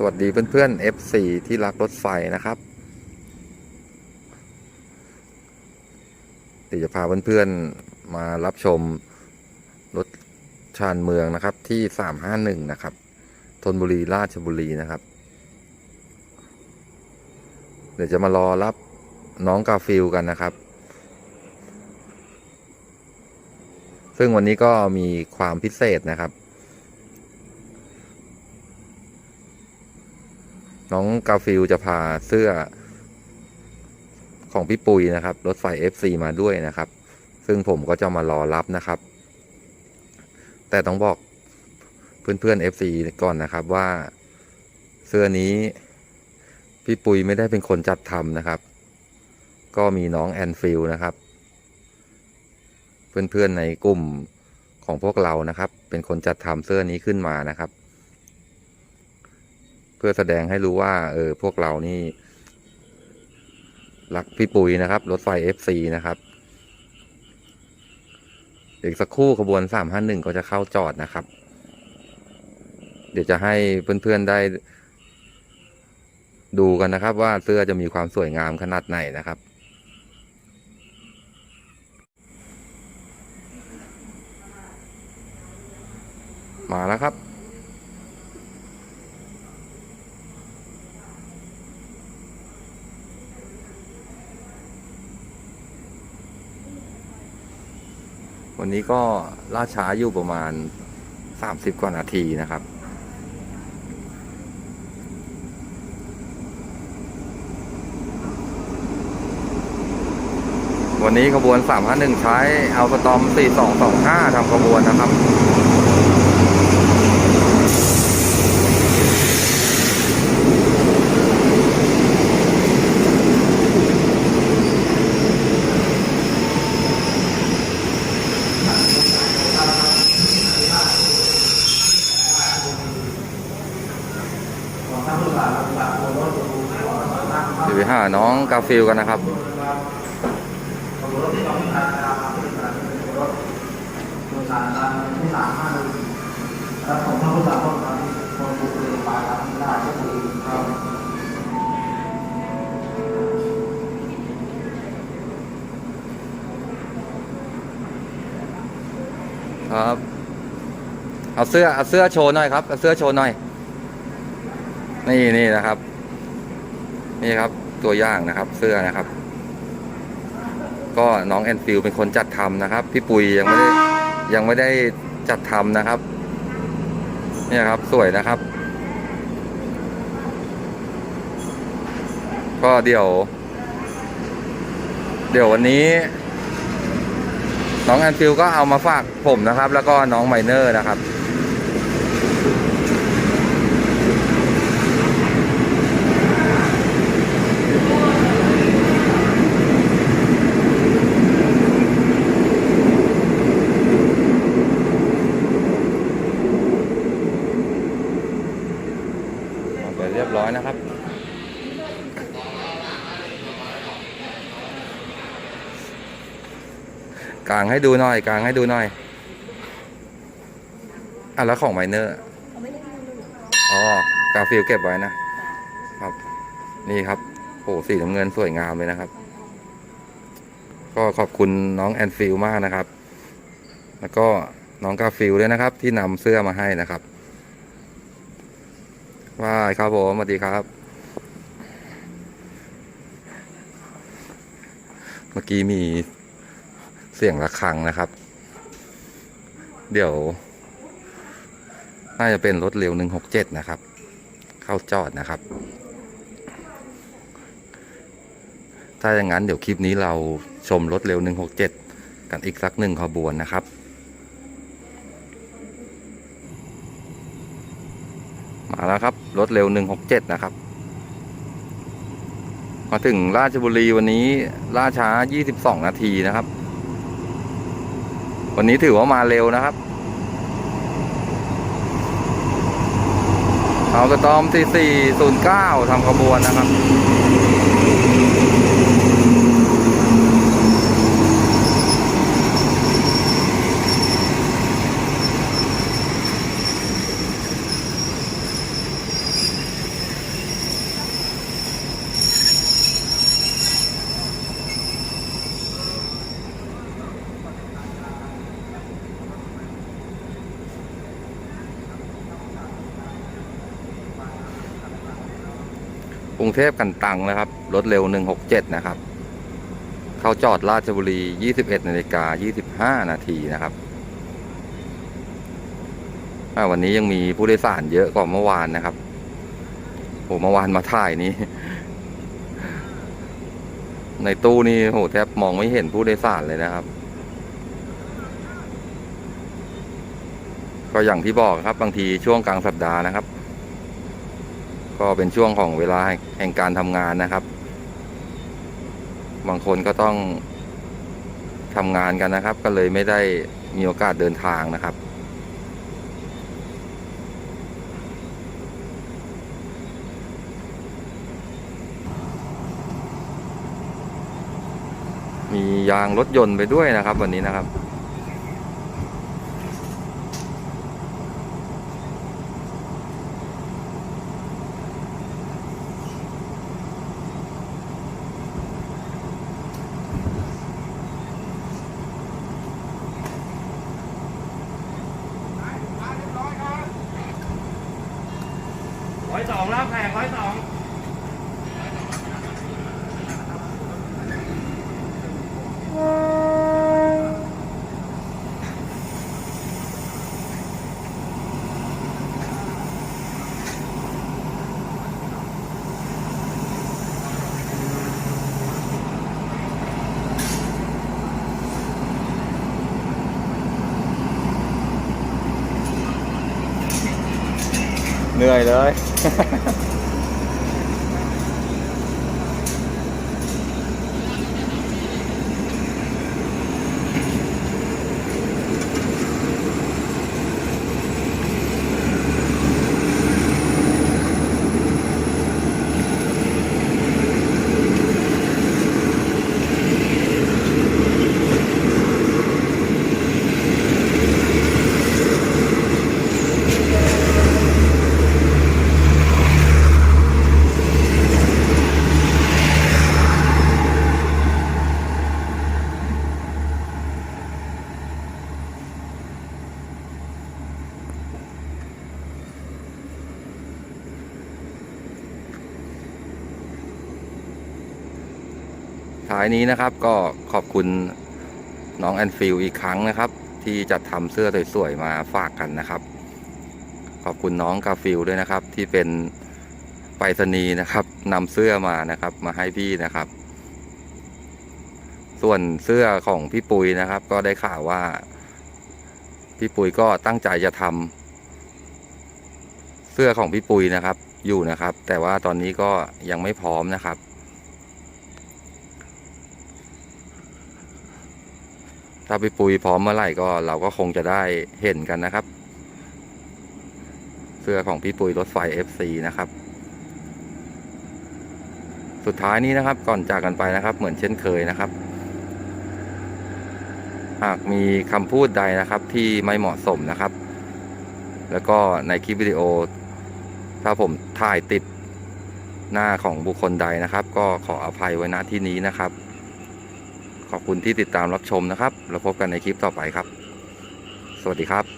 สวัสดีเพื่อนๆ F4 ที่รักรถไฟนะครับเดี๋ยวจะพาเพื่อนๆ มารับชมรถชานเมืองนะครับ ที่ 351 นะครับธนบุรีราชบุรีนะครับ เดี๋ยวจะมารอรับน้องกาฟิลกันนะครับ ซึ่งวันนี้ก็มีความพิเศษนะครับ น้องกาฟิลจะพาเสื้อ ของพี่ปุยนะครับ รถไฟ FC มาด้วยนะครับ ซึ่งผมก็จะมารอรับนะครับ แต่ต้องบอกเพื่อนๆ FC ก่อนนะครับว่าเสื้อนี้ พี่ปุยไม่ได้เป็นคนจัดทำนะครับ ก็มีน้องแอนฟิลนะครับ เพื่อนๆในกลุ่มของพวกเรานะครับ เป็นคนจัดทำเสื้อนี้ขึ้นมานะครับ เพื่อแสดงให้รู้ว่า เออ พวกเรานี่ รักพี่ปุ๋ยนะครับ รถไฟ FC นะครับ อีกสักครู่ขบวน 351 ก็จะเข้าจอดนะครับ เดี๋ยวจะให้เพื่อนๆได้ ดูกันนะครับ ว่าเสื้อจะมีความสวยงามขนาดไหนนะครับมาแล้วครับ วันนี้ก็ล่าช้าอยู่ประมาณ 30 กว่านาทีนะครับ วันนี้ขบวน 351 ใช้เอาสตอม 4225ทำขบวนนะครับ หาน้องกาฟิลกันนะครับครับ เอาเสื้อเอาเสื้อโชว์หน่อยครับ เอาเสื้อโชว์หน่อย นี่นี่นะครับ นี่ครับ ตัวอย่างนะครับ เสื้อนะครับ ก็น้องแอนฟิลเป็นคนจัดทำนะครับ พี่ปุยยังไม่ได้ยังไม่ได้จัดทำนะครับ เนี่ยครับสวยนะครับ ก็เดี๋ยว เดี๋ยววันนี้ น้องแอนฟิลก็เอามาฝากผมนะครับ แล้วก็น้องไมเนอร์นะครับ เอาไปเรียบร้อยนะครับ กลางให้ดูหน่อยกลางให้ดูหน่อยอะแล้วของไมเนอร์อ๋อกาฟิลเก็บไว้นะครับ นี่ครับโอ้สีน้ำเงินสวยงามเลยนะครับ ก็ขอบคุณน้องแอนฟิลมากนะครับ แล้วก็น้องกาฟิลด้วยนะครับ ที่นำเสื้อมาให้นะครับว่าครับผมสวัสดีครับ เมื่อกี้มี เสียงระฆังนะครับ เดี๋ยว น่าจะเป็นรถเร็ว167นะครับ เข้าจอดนะครับ ถ้าอย่างนั้นเดี๋ยวคลิปนี้เราชมรถเร็ว167กันอีกสักหนึ่งขบวนนะครับมาแล้วครับ รถเร็ว 167 นะครับ มาถึงราชบุรีวันนี้ล่าช้า 22 นาทีนะครับ วันนี้ถือว่ามาเร็วนะครับ เอากระตอม4409ทำขบวนนะครับ รุงเทพกันตังนะครับ รถเร็ว 167 นะครับ เข้าจอดราชบุรี 21นาฬิกา25 นาทีนะครับ วันนี้ยังมีผู้โดยสารเยอะกว่าเมื่อวานนะครับโหเมื่อวานมาถ่ายนี้ ในตู้นี่โหแทบมองไม่เห็นผู้โดยสารเลยนะครับ ก็อย่างที่บอกครับบางทีช่วงกลางสัปดาห์นะครับ ก็เป็นช่วงของเวลาแห่งการทำงานนะครับ บางคนก็ต้องทำงานกันนะครับ ก็เลยไม่ได้มีโอกาสเดินทางนะครับ มียางรถยนต์ไปด้วยนะครับ วันนี้นะครับ ร้อยสองแล้วแพงร้อยสองเหนื่อยเลย ハハハハ。 ท้ายนี้นะครับก็ขอบคุณน้องแอนฟิลอีกครั้งนะครับ ที่จัดทำเสื้อสวยๆมาฝากกันนะครับ ขอบคุณน้องกาฟิลด้วยนะครับ ที่เป็นไปรษณีย์นะครับนำเสื้อมานะครับ มาให้พี่นะครับ ส่วนเสื้อของพี่ปุยนะครับ ก็ได้ข่าวว่า พี่ปุยก็ตั้งใจจะทำเสื้อของพี่ปุยนะครับ อยู่นะครับ แต่ว่าตอนนี้ก็ยังไม่พร้อมนะครับ ถ้าพี่ปุยพร้อมเมื่อไหร่ก็เราก็คงจะได้เห็นกันนะครับ เสื้อของพี่ปุยรถไฟ FC นะครับ สุดท้ายนี้นะครับ ก่อนจากกันไปนะครับ เหมือนเช่นเคยนะครับ หากมีคำพูดใดนะครับที่ไม่เหมาะสมนะครับ แล้วก็ในคลิปวิดีโอ ถ้าผมถ่ายติดหน้าของบุคคลใดนะครับ ก็ขออภัยไว้ณที่นี้นะครับ ขอบคุณที่ติดตามรับชมนะครับ แล้วพบกันในคลิปต่อไปครับ สวัสดีครับ